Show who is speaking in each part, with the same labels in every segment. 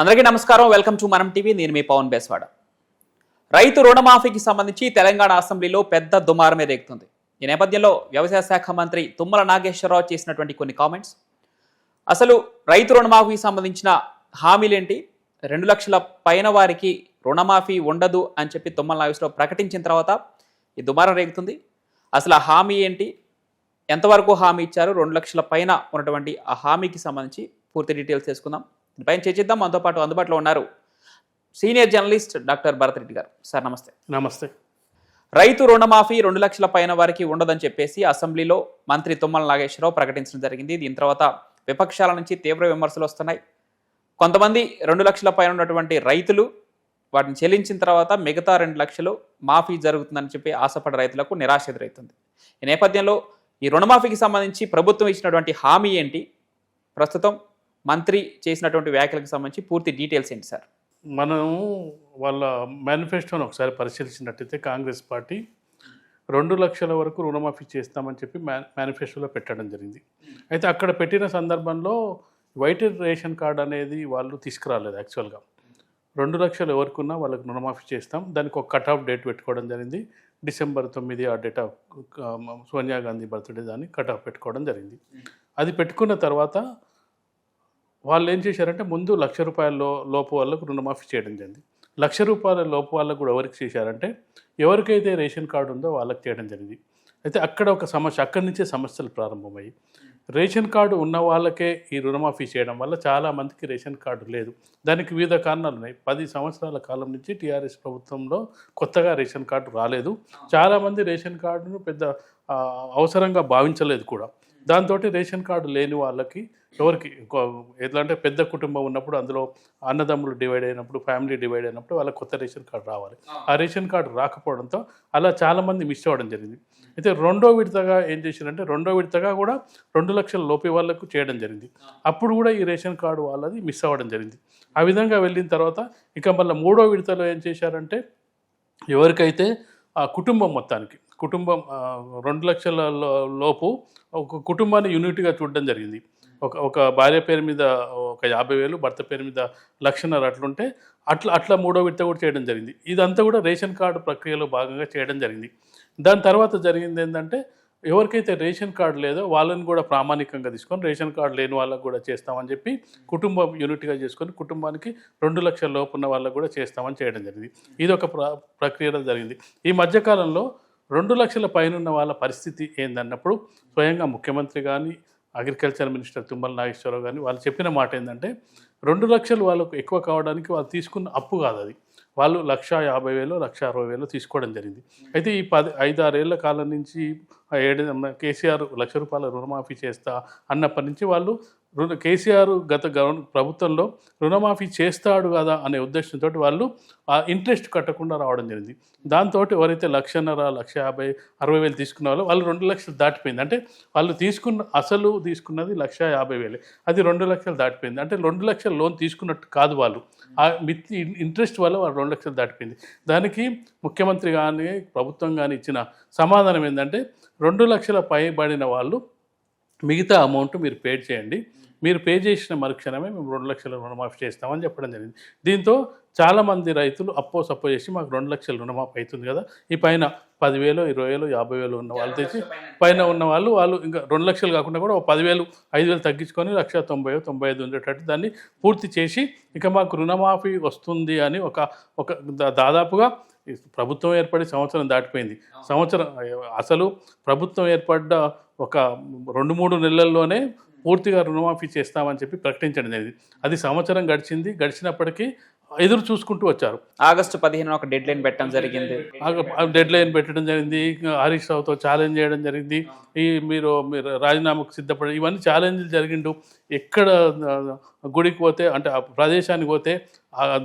Speaker 1: అందరికీ నమస్కారం. Welcome to Manam TV. నేను మీ పవన్ బేస్వాడ. రైతు రుణమాఫీకి సంబంధించి తెలంగాణ అసెంబ్లీలో పెద్ద దుమారమే రేగుతుంది ఈ నేపథ్యంలో వ్యవసాయ శాఖ మంత్రి తుమ్మల నాగేశ్వరరావు చేసినటువంటి కొన్ని కామెంట్స్ అసలు రైతు రుణమాఫీకి సంబంధించిన హామీలేంటి? రెండు లక్షల పైన వారికి రుణమాఫీ ఉండదు అని చెప్పి తుమ్మల నాగేశ్వరరావు ప్రకటించిన తర్వాత ఈ దుమారం రేగుతుంది. అసలు ఆ హామీ ఏంటి? ఎంతవరకు హామీ ఇచ్చారు? రెండు లక్షల పైన ఉన్నటువంటి ఆ హామీకి సంబంధించి పూర్తి డీటెయిల్స్ తెలుసుకుందాం. దీనిపైన చర్చిద్దాం మనతో పాటు అందుబాటులో ఉన్నారు senior journalist doctor Bharat Reddy garu. Sir నమస్తే.
Speaker 2: నమస్తే.
Speaker 1: రైతు రుణమాఫీ రెండు లక్షల పైన వారికి ఉండదని చెప్పేసి అసెంబ్లీలో మంత్రి తుమ్మల నాగేశ్వరరావు ప్రకటించడం జరిగింది. దీని తర్వాత విపక్షాల నుంచి తీవ్ర విమర్శలు వస్తున్నాయి. కొంతమంది రెండు లక్షల పైన ఉన్నటువంటి రైతులు వాటిని చెల్లించిన తర్వాత మిగతా రెండు లక్షలు మాఫీ జరుగుతుందని చెప్పి ఆశపడే రైతులకు నిరాశ ఎదురవుతుంది ఈ నేపథ్యంలో ఈ రుణమాఫీకి సంబంధించి ప్రభుత్వం ఇచ్చినటువంటి హామీ ఏంటి? ప్రస్తుతం మంత్రి చేసినటువంటి వ్యాఖ్యలకు సంబంధించి పూర్తి డీటెయిల్స్ ఏంటి సార్?
Speaker 2: మనం వాళ్ళ మేనిఫెస్టోని ఒకసారి పరిశీలించినట్టయితే కాంగ్రెస్ పార్టీ రెండు లక్షల వరకు రుణమాఫీ చేస్తామని చెప్పి మే మేనిఫెస్టోలో పెట్టడం జరిగింది. అయితే అక్కడ పెట్టిన సందర్భంలో వైట్ రేషన్ కార్డు అనేది వాళ్ళు తీసుకురాలేదు యాక్చువల్గా. రెండు లక్షలు ఎవరికున్నా వాళ్ళకి రుణమాఫీ చేస్తాం. దానికి ఒక కట్ ఆఫ్ డేట్ పెట్టుకోవడం జరిగింది. డిసెంబర్ తొమ్మిది ఆ date of Sonia Gandhi birthday దాన్ని కట్ ఆఫ్ పెట్టుకోవడం జరిగింది. అది పెట్టుకున్న తర్వాత వాళ్ళు ఏం చేశారంటే ముందు లక్ష రూపాయల లోపు వాళ్ళకు రుణమాఫీ చేయడం జరిగింది. లక్ష రూపాయల లోపు వాళ్ళకు కూడా ఎవరికి చేశారంటే ఎవరికైతే రేషన్ కార్డు ఉందో వాళ్ళకి చేయడం జరిగింది. అయితే అక్కడ ఒక సమస్య అక్కడి నుంచే సమస్యలు ప్రారంభమయ్యి రేషన్ కార్డు ఉన్న వాళ్ళకే ఈ రుణమాఫీ చేయడం వల్ల చాలామందికి రేషన్ కార్డు లేదు. దానికి వివిధ కారణాలు ఉన్నాయి. పది సంవత్సరాల కాలం నుంచి టీఆర్ఎస్ ప్రభుత్వంలో కొత్తగా రేషన్ కార్డు రాలేదు. చాలామంది రేషన్ కార్డును పెద్ద అవసరంగా భావించలేదు కూడా. దాంతో రేషన్ కార్డు లేని వాళ్ళకి ఎవరికి ఎట్లంటే ఎట్లా అంటే పెద్ద కుటుంబం ఉన్నప్పుడు అందులో అన్నదమ్ములు డివైడ్ అయినప్పుడు ఫ్యామిలీ డివైడ్ అయినప్పుడు వాళ్ళకి కొత్త రేషన్ కార్డు రావాలి. ఆ రేషన్ కార్డు రాకపోవడంతో అలా చాలామంది మిస్ అవ్వడం జరిగింది. అయితే రెండో విడతగా ఏం చేశారంటే రెండో విడతగా కూడా రెండు లక్షల లోపే వాళ్ళకు చేయడం జరిగింది. అప్పుడు కూడా ఈ రేషన్ కార్డు వాళ్ళది మిస్ అవ్వడం జరిగింది. ఆ విధంగా వెళ్ళిన తర్వాత ఇక మళ్ళీ మూడో విడతలో ఏం చేశారంటే ఎవరికైతే ఆ కుటుంబం మొత్తానికి కుటుంబం రెండు లక్షల లోపు ఒక కుటుంబాన్ని యూనిట్గా చూడడం జరిగింది. ఒక ఒక భార్య పేరు మీద ఒక యాభై వేలు భర్త పేరు మీద లక్షన్నర అట్లుంటే అట్లా అట్లా మూడో విడత కూడా చేయడం జరిగింది. ఇదంతా కూడా రేషన్ కార్డు ప్రక్రియలో భాగంగా చేయడం జరిగింది. దాని తర్వాత జరిగింది ఏంటంటే ఎవరికైతే రేషన్ కార్డు లేదో వాళ్ళని కూడా ప్రామాణికంగా తీసుకొని రేషన్ కార్డు లేని వాళ్ళకు కూడా చేస్తామని చెప్పి కుటుంబం యూనిట్గా చేసుకొని కుటుంబానికి రెండు లక్షల లోపు ఉన్న వాళ్ళకు కూడా చేస్తామని చేయడం జరిగింది. ఇది ఒక ప్ర ప్రక్రియలో జరిగింది. ఈ మధ్యకాలంలో రెండు లక్షల పైనన్న వాళ్ళ పరిస్థితి ఏందన్నప్పుడు స్వయంగా ముఖ్యమంత్రి కానీ అగ్రికల్చర్ మినిస్టర్ తుమ్మల నాగేశ్వరరావు కానీ వాళ్ళు చెప్పిన మాట ఏంటంటే రెండు లక్షలు వాళ్ళకు ఎక్కువ కావడానికి వాళ్ళు తీసుకున్న అప్పు కాదు అది. వాళ్ళు లక్ష యాభై వేలు లక్ష అరవై వేలు తీసుకోవడం జరిగింది. అయితే ఈ పది ఐదు ఆరేళ్ళ కాలం నుంచి ఏడు కేసీఆర్ లక్ష రూపాయల రుణమాఫీ చేస్తా అన్నప్పటి నుంచి వాళ్ళు రుణ కేసీఆర్ గత గవర్న ప్రభుత్వంలో రుణమాఫీ చేస్తాడు కదా అనే ఉద్దేశంతో వాళ్ళు ఆ ఇంట్రెస్ట్ కట్టకుండా రావడం జరిగింది. దాంతో ఎవరైతే లక్షన్నర లక్ష యాభై అరవై వేలు తీసుకున్న వాళ్ళు వాళ్ళు రెండు లక్షలు దాటిపోయింది. అంటే వాళ్ళు తీసుకున్న అసలు తీసుకున్నది లక్ష యాభై వేలే. అది రెండు లక్షలు దాటిపోయింది. అంటే రెండు లక్షల లోన్ తీసుకున్నట్టు కాదు వాళ్ళు. ఆ మిత్ ఇంట్రెస్ట్ వల్ల వాళ్ళు రెండు లక్షలు దాటిపోయింది. దానికి ముఖ్యమంత్రి కానీ ప్రభుత్వం కానీ ఇచ్చిన సమాధానం ఏంటంటే రెండు లక్షల పైబడిన వాళ్ళు మిగతా అమౌంట్ మీరు పే చేయండి. మీరు పే చేసిన మరుక్షణమే మేము రెండు లక్షల రుణమాఫీ చేస్తామని చెప్పడం జరిగింది. దీంతో చాలామంది రైతులు అప్పో సప్పో చేసి మాకు రెండు లక్షల రుణమాఫీ అవుతుంది కదా. ఈ పైన పదివేలు ఇరవై వేలు యాభై వేలు ఉన్న వాళ్ళు తెచ్చి పైన ఉన్న వాళ్ళు వాళ్ళు ఇంకా రెండు లక్షలు కాకుండా కూడా ఒక పదివేలు ఐదు వేలు తగ్గించుకొని లక్ష తొంభై తొంభై ఐదు ఉండేటట్టు దాన్ని పూర్తి చేసి ఇక మాకు రుణమాఫీ వస్తుంది అని ఒక ఒక దాదాపుగా ప్రభుత్వం ఏర్పడి సంవత్సరం దాటిపోయింది. సంవత్సరం అసలు ప్రభుత్వం ఏర్పడ్డ ఒక రెండు మూడు నెలల్లోనే పూర్తిగా రుణమాఫీ చేస్తామని చెప్పి ప్రకటించడం జరిగింది. అది సంవత్సరం గడిచింది. గడిచినప్పటికీ ఎదురు చూసుకుంటూ వచ్చారు.
Speaker 1: ఆగస్టు పదిహేను ఒక డెడ్ లైన్ పెట్టడం జరిగింది.
Speaker 2: డెడ్ లైన్ పెట్టడం జరిగింది. హరీష్ రావుతో ఛాలెంజ్ చేయడం జరిగింది. ఈ మీరు మీరు రాజీనామాకు సిద్ధపడి ఇవన్నీ ఛాలెంజ్లు జరిగిండు. ఎక్కడ గుడికి పోతే అంటే ఆ ప్రదేశానికి పోతే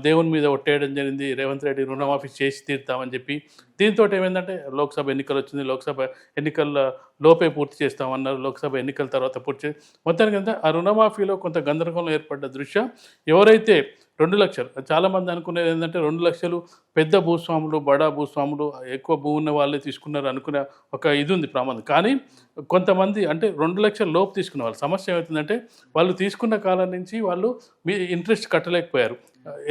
Speaker 2: దేవుని మీద ఒట్టేయడం జరిగింది. రేవంత్ రెడ్డి రుణమాఫీ చేసి తీరుతామని చెప్పి దీంతో ఏమైందంటే లోక్సభ ఎన్నికలు వచ్చింది లోక్సభ ఎన్నికల లోపే పూర్తి చేస్తామన్నారు లోక్సభ ఎన్నికల తర్వాత పూర్తి చే మొత్తానికి అంటే ఆ రుణమాఫీలో కొంత గందరగోళం ఏర్పడ్డ దృష్ట్యా ఎవరైతే రెండు లక్షలు చాలామంది అనుకునేది ఏంటంటే రెండు లక్షలు పెద్ద భూస్వాములు బడా భూస్వాములు ఎక్కువ భూ ఉన్న వాళ్ళే తీసుకున్నారు అనుకునే ఒక ఇది ఉంది ప్రమాదం. కానీ కొంతమంది అంటే రెండు లక్షల లోపు తీసుకున్న వాళ్ళు సమస్య ఏమవుతుందంటే వాళ్ళు తీసుకున్న కాలం నుంచి వాళ్ళు మీ ఇంట్రెస్ట్ కట్టలేకపోయారు.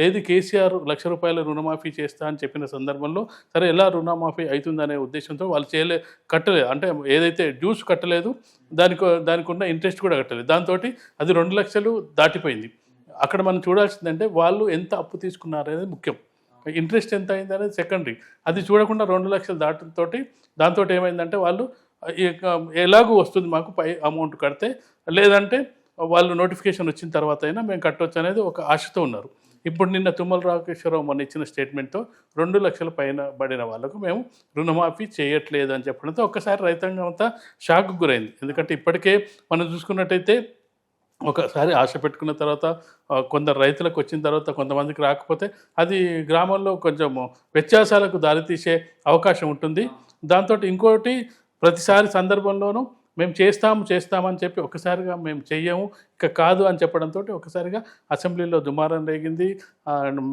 Speaker 2: ఏది కేసీఆర్ లక్ష రూపాయల రుణమాఫీ చేస్తా అని చెప్పిన సందర్భంలో సరే ఎలా రుణమాఫీ అవుతుందనే ఉద్దేశంతో వాళ్ళు చేయలే కట్టలేదు అంటే ఏదైతే డ్యూస్ కట్టలేదు దానికి దానికి ఉన్న ఇంట్రెస్ట్ కూడా కట్టలేదు. దాంతో అది రెండు లక్షలు దాటిపోయింది. అక్కడ మనం చూడాల్సిందంటే వాళ్ళు ఎంత అప్పు తీసుకున్నారు అనేది ముఖ్యం. ఇంట్రెస్ట్ ఎంత అయింది అనేది సెకండరీ అది చూడకుండా రెండు లక్షలు దాటంతోటి దాంతో ఏమైందంటే వాళ్ళు ఎలాగూ వస్తుంది మాకు పై అమౌంట్ కడితే లేదంటే వాళ్ళు నోటిఫికేషన్ వచ్చిన తర్వాత అయినా మేము కట్టవచ్చు అనేది ఒక ఆశతో ఉన్నారు. ఇప్పుడు నిన్న తుమ్మల రాకేశ్వరరావు మొన్న ఇచ్చిన స్టేట్మెంట్తో రెండు లక్షల పైన పడిన వాళ్ళకు మేము రుణమాఫీ చేయట్లేదు అని చెప్పడంతో ఒక్కసారి రైతాంగం అంతా షాక్ గురైంది. ఎందుకంటే ఇప్పటికే మనం చూసుకున్నట్టయితే ఒకసారి ఆశ పెట్టుకున్న తర్వాత కొందరు రైతులకు వచ్చిన తర్వాత కొంతమందికి రాకపోతే అది గ్రామంలో కొంచెం వ్యత్యాసాలకు దారితీసే అవకాశం ఉంటుంది. దాంతో ఇంకోటి ప్రతిసారి సందర్భంలోనూ మేము చేస్తాము చేస్తామని చెప్పి ఒకసారిగా మేము చెయ్యము. ఇక కాదు అని చెప్పడంతో ఒకసారిగా అసెంబ్లీలో దుమారం రేగింది.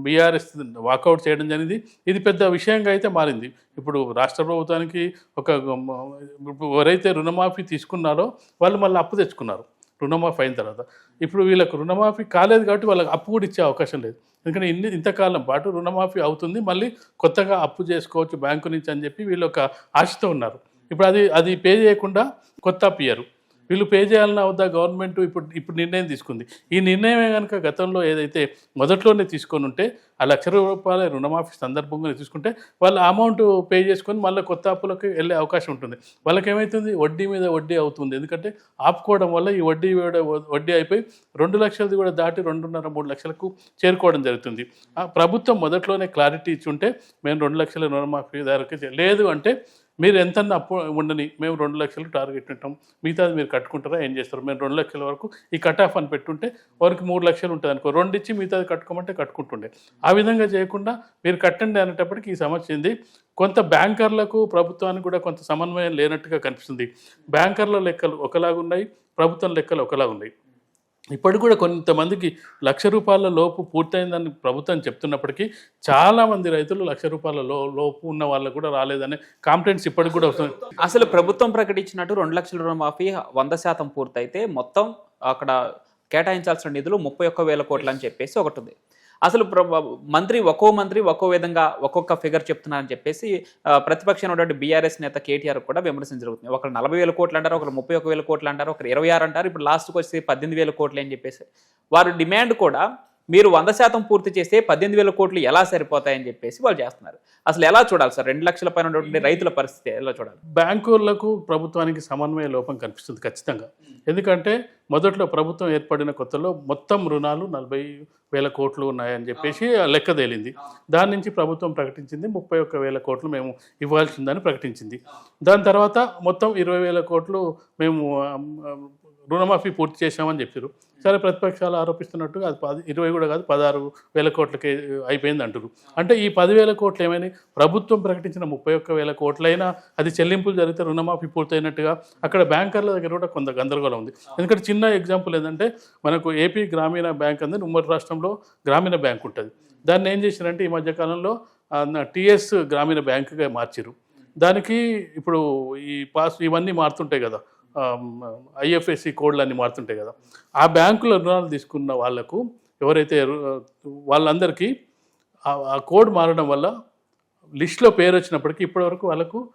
Speaker 2: బీఆర్ఎస్ వాకౌట్ చేయడం జరిగింది. ఇది పెద్ద విషయంగా అయితే మారింది. ఇప్పుడు రాష్ట్ర ప్రభుత్వానికి ఒక ఇప్పుడు ఎవరైతే రుణమాఫీ తీసుకున్నారో వాళ్ళు మళ్ళీ అప్పు తెచ్చుకున్నారు. రుణమాఫీ అయిన తర్వాత. ఇప్పుడు వీళ్ళకు రుణమాఫీ కాలేదు కాబట్టి వాళ్ళకి అప్పు కూడా ఇచ్చే అవకాశం లేదు. ఎందుకంటే ఇన్ని ఇంతకాలం పాటు రుణమాఫీ అవుతుంది. మళ్ళీ కొత్తగా అప్పు చేసుకోవచ్చు బ్యాంకు నుంచి అని చెప్పి వీళ్ళు ఒక ఆశతో ఉన్నారు. ఇప్పుడు అది అది పే చేయకుండా కొత్త అప్పు వీళ్ళు పే చేయాలన్నా వద్దా గవర్నమెంట్ ఇప్పుడు ఇప్పుడు నిర్ణయం తీసుకుంది. ఈ నిర్ణయమే కనుక గతంలో ఏదైతే మొదట్లోనే తీసుకొని ఉంటే ఆ లక్ష రూపాయల రుణమాఫీ సందర్భంగా తీసుకుంటే వాళ్ళు అమౌంట్ పే చేసుకొని మళ్ళీ కొత్త అప్పులకు వెళ్ళే అవకాశం ఉంటుంది. వాళ్ళకి ఏమవుతుంది వడ్డీ మీద వడ్డీ అవుతుంది. ఎందుకంటే ఆపుకోవడం వల్ల ఈ వడ్డీ వడ్డీ అయిపోయి రెండు లక్షలది కూడా దాటి రెండున్నర మూడు లక్షలకు చేరుకోవడం జరుగుతుంది. ఆ ప్రభుత్వం మొదట్లోనే క్లారిటీ ఇచ్చి ఉంటే మేము రెండు లక్షల రుణమాఫీ ధరకి లేదు అంటే మీరు ఎంత అప్పు ఉండని మేము రెండు లక్షలు టార్గెట్ ఉంటాం మిగతాది మీరు కట్టుకుంటారా? ఏం చేస్తారు? మేము రెండు లక్షల వరకు ఈ కట్ ఆఫ్ అని పెట్టుంటే వారికి మూడు లక్షలు ఉంటుంది అనుకో. రెండు ఇచ్చి మిగతాది కట్టుకోమంటే కట్టుకుంటుండే. ఆ విధంగా చేయకుండా మీరు కట్టండి అనేటప్పటికి ఈ సమస్య ఉంది. కొంత బ్యాంకర్లకు ప్రభుత్వానికి కూడా కొంత సమన్వయం లేనట్టుగా కనిపిస్తుంది. బ్యాంకర్ల లెక్కలు ఒకలాగున్నాయి ప్రభుత్వం లెక్కలు ఒకలాగున్నాయి. ఇప్పటికి కూడా కొంతమందికి లక్ష రూపాయల లోపు పూర్తయిందని ప్రభుత్వం చెప్తున్నప్పటికీ చాలామంది రైతులు లక్ష రూపాయల లో లోపు ఉన్న వాళ్ళకు కూడా రాలేదనే కాంప్లైంట్స్ ఇప్పటికి కూడా వస్తుంది
Speaker 1: అసలు ప్రభుత్వం ప్రకటించినట్టు రెండు లక్షల రుణమాఫీ వంద శాతం పూర్తయితే మొత్తం అక్కడ కేటాయించాల్సిన నిధులు ముప్పై ఒక్క వేల కోట్లు అని చెప్పేసి ఒకటి ఉంది. అసలు ప్ర- మంత్రి ఒక్కో మంత్రి ఒక్కో విధంగా ఒక్కొక్క ఫిగర్ చెప్తున్నారని చెప్పేసి ప్రతిపక్షం ఉన్నటువంటి బీఆర్ఎస్ నేత కేటీఆర్ కూడా విమర్శన జరుగుతుంది. ఒకరు నలభై వేల కోట్లు అంటారు ఒకరు ముప్పై ఒక వేల కోట్లు అంటారు ఒకరు ఇరవై ఆరు అంటారు ఇప్పుడు లాస్ట్కి వచ్చి పద్దెనిమిది వేల కోట్లు అని చెప్పేసి. వారు డిమాండ్ కూడా మీరు వంద శాతం పూర్తి చేస్తే పద్దెనిమిది వేల కోట్లు ఎలా సరిపోతాయని చెప్పేసి వాళ్ళు చేస్తున్నారు. అసలు ఎలా చూడాలి సార్? రెండు లక్షల పైన ఉన్నటువంటి రైతుల పరిస్థితి ఎలా చూడాలి?
Speaker 2: బ్యాంకులకు ప్రభుత్వానికి సమన్వయ లోపం కనిపిస్తుంది ఖచ్చితంగా. ఎందుకంటే మొదట్లో ప్రభుత్వం ఏర్పడిన కొత్తలో మొత్తం రుణాలు నలభై వేల కోట్లు ఉన్నాయని చెప్పేసి లెక్క తేలింది. దాని నుంచి ప్రభుత్వం ప్రకటించింది ముప్పై ఒక్క వేల కోట్లు మేము ఇవ్వాల్సిందని ప్రకటించింది. దాని తర్వాత మొత్తం ఇరవై వేల కోట్లు మేము రుణమాఫీ పూర్తి చేశామని చెప్పారు సరే ప్రతిపక్షాలు ఆరోపిస్తున్నట్టుగా అది పది ఇరవై కూడా కాదు పదహారు వేల కోట్లకి అయిపోయింది అంటారు అంటే ఈ పదివేల కోట్లు ఏమైనా ప్రభుత్వం ప్రకటించిన ముప్పై ఒక్క వేల కోట్లైనా అది చెల్లింపులు జరిగితే రుణమాఫీ పూర్తయినట్టుగా అక్కడ బ్యాంకర్ల దగ్గర కూడా కొంత గందరగోళం ఉంది. ఎందుకంటే చిన్న ఎగ్జాంపుల్ ఏంటంటే మనకు ఏపీ గ్రామీణ బ్యాంక్ అనేది ఉమ్మడి రాష్ట్రంలో గ్రామీణ బ్యాంక్ ఉంటుంది. దాన్ని ఏం చేశారంటే ఈ మధ్యకాలంలో టిఎస్ గ్రామీణ బ్యాంకుగా మార్చారు దానికి ఇప్పుడు ఈ పాస్ ఇవన్నీ మారుతుంటాయి కదా. ఐఎఫ్ఎస్సి కోడ్లు అన్నీ మారుతుంటాయి కదా. ఆ బ్యాంకులో రుణాలు తీసుకున్న వాళ్ళకు ఎవరైతే వాళ్ళందరికీ ఆ- కోడ్ మారడం వల్ల లిస్ట్లో పేరు వచ్చినప్పటికీ ఇప్పటివరకు వాళ్ళకు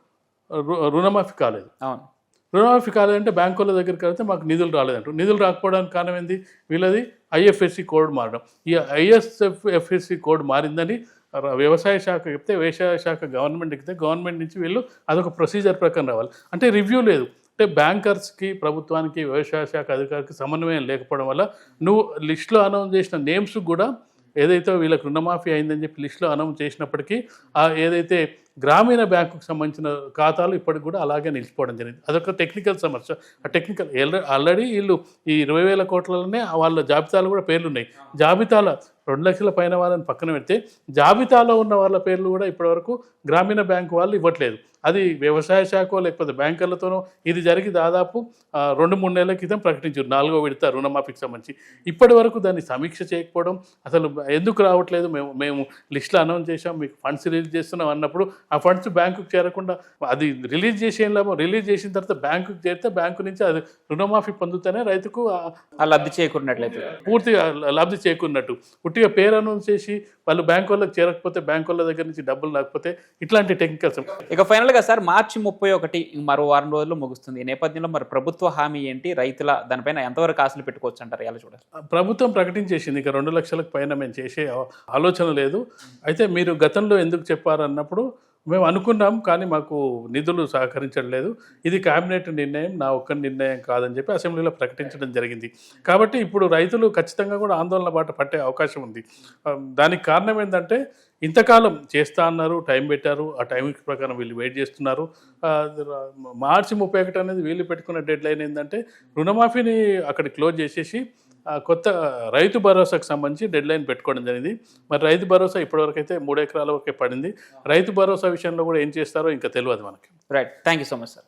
Speaker 2: రుణమాఫీ కాలేదు.
Speaker 1: అవును.
Speaker 2: రుణమాఫీ కాలేదంటే బ్యాంకుల దగ్గరికి వెళ్తే మాకు నిధులు రాలేదంటారు. నిధులు రాకపోవడానికి కారణం ఏంది? వీళ్ళది ఐఎఫ్ఎస్సి కోడ్ మారడం. ఈ ఐఎస్ఎఫ్ ఎఫ్ఎస్సి కోడ్ మారిందని వ్యవసాయ శాఖ చెప్తే వ్యవసాయ శాఖ గవర్నమెంట్ ఎక్కితే గవర్నమెంట్ నుంచి వీళ్ళు అదొక ప్రొసీజర్ ప్రకారం రావాలి. అంటే రివ్యూ లేదు. అంటే బ్యాంకర్స్కి ప్రభుత్వానికి వ్యవసాయ శాఖ అధికారికి సమన్వయం లేకపోవడం వల్ల నువ్వు లిస్ట్లో అనౌన్స్ చేసిన నేమ్స్ కూడా ఏదైతే వీళ్ళకి రుణమాఫీ అయిందని చెప్పి లిస్టులో అనౌన్స్ చేసినప్పటికీ ఆ ఏదైతే గ్రామీణ బ్యాంకుకు సంబంధించిన ఖాతాలు ఇప్పటికి కూడా అలాగే నిలిచిపోవడం జరిగింది. అదొక టెక్నికల్ సమస్య. ఆ టెక్నికల్ ఆల్రెడీ వీళ్ళు ఈ ఇరవై వేల కోట్లలోనే వాళ్ళ జాబితాలు కూడా పేర్లు ఉన్నాయి జాబితాల రెండు లక్షల పైన వాళ్ళని పక్కన పెడితే జాబితాలో ఉన్న వాళ్ళ పేర్లు కూడా ఇప్పటివరకు గ్రామీణ బ్యాంకు వాళ్ళు ఇవ్వట్లేదు. అది వ్యవసాయ శాఖ లేకపోతే బ్యాంకర్లతోనో ఇది జరిగి దాదాపు రెండు మూడు నెలల క్రితం ప్రకటించారు. నాలుగో విడత రుణమాఫీకి సంబంధించి. ఇప్పటి వరకు దాన్ని సమీక్ష చేయకపోవడం అసలు ఎందుకు రావట్లేదు? మేము మేము లిస్టులో అనౌన్స్ చేసాం మీకు ఫండ్స్ రిలీజ్ చేస్తున్నాం అన్నప్పుడు ఆ ఫండ్స్ బ్యాంకుకు చేరకుండా అది రిలీజ్ చేసి లాభం? రిలీజ్ చేసిన తర్వాత బ్యాంకుకు చేరితే బ్యాంకు నుంచి అది రుణమాఫీ పొందుతూనే రైతుకు
Speaker 1: లబ్ధి చేకూరినట్లయితే.
Speaker 2: పూర్తిగా లబ్ధి చేకూరినట్టు. పుట్టిగా పేరు అనౌన్స్ చేసి వాళ్ళు బ్యాంక్ వాళ్ళకి చేరకపోతే బ్యాంక్ వాళ్ళ దగ్గర నుంచి డబ్బులు రాకపోతే ఇట్లాంటి టెక్నికల్స్
Speaker 1: ఇక ఫైనల్గా సార్ మార్చి ముప్పై ఒకటి మరో వారం రోజుల్లో ముగుస్తుంది. ఈ నేపథ్యంలో మరి ప్రభుత్వ హామీ ఏంటి? రైతుల దానిపైన ఎంతవరకు ఆశలు పెట్టుకోవచ్చు అంటారు? ఎలా చూడాలి.
Speaker 2: ప్రభుత్వం ప్రకటించేసింది. ఇక రెండు లక్షలకు పైన మేము చేసే ఆలోచన లేదు. అయితే మీరు గతంలో ఎందుకు చెప్పారన్నప్పుడు మేము అనుకున్నాం కానీ మాకు నిధులు సహకరించడం లేదు ఇది కేబినెట్ నిర్ణయం నా ఒక్క నిర్ణయం కాదని చెప్పి అసెంబ్లీలో ప్రకటించడం జరిగింది. కాబట్టి ఇప్పుడు రైతులు ఖచ్చితంగా కూడా ఆందోళన బాట పట్టే అవకాశం ఉంది. దానికి కారణం ఏంటంటే ఇంతకాలం చేస్తా అన్నారు టైం పెట్టారు. ఆ టైం ప్రకారం వీళ్ళు వెయిట్ చేస్తున్నారు. మార్చి ముప్పై ఒకటి అనేది వీళ్ళు పెట్టుకున్న డెడ్ లైన్ ఏంటంటే రుణమాఫీని అక్కడ క్లోజ్ చేసేసి కొత్త రైతు భరోసాకు సంబంధించి డెడ్ లైన్ పెట్టుకోవడం జరిగింది. మరి రైతు భరోసా ఇప్పటివరకు అయితే మూడు ఎకరాల వరకే పడింది. రైతు భరోసా విషయంలో కూడా ఏం చేస్తారో ఇంకా తెలియదు మనకి.
Speaker 1: Right thank you so much sir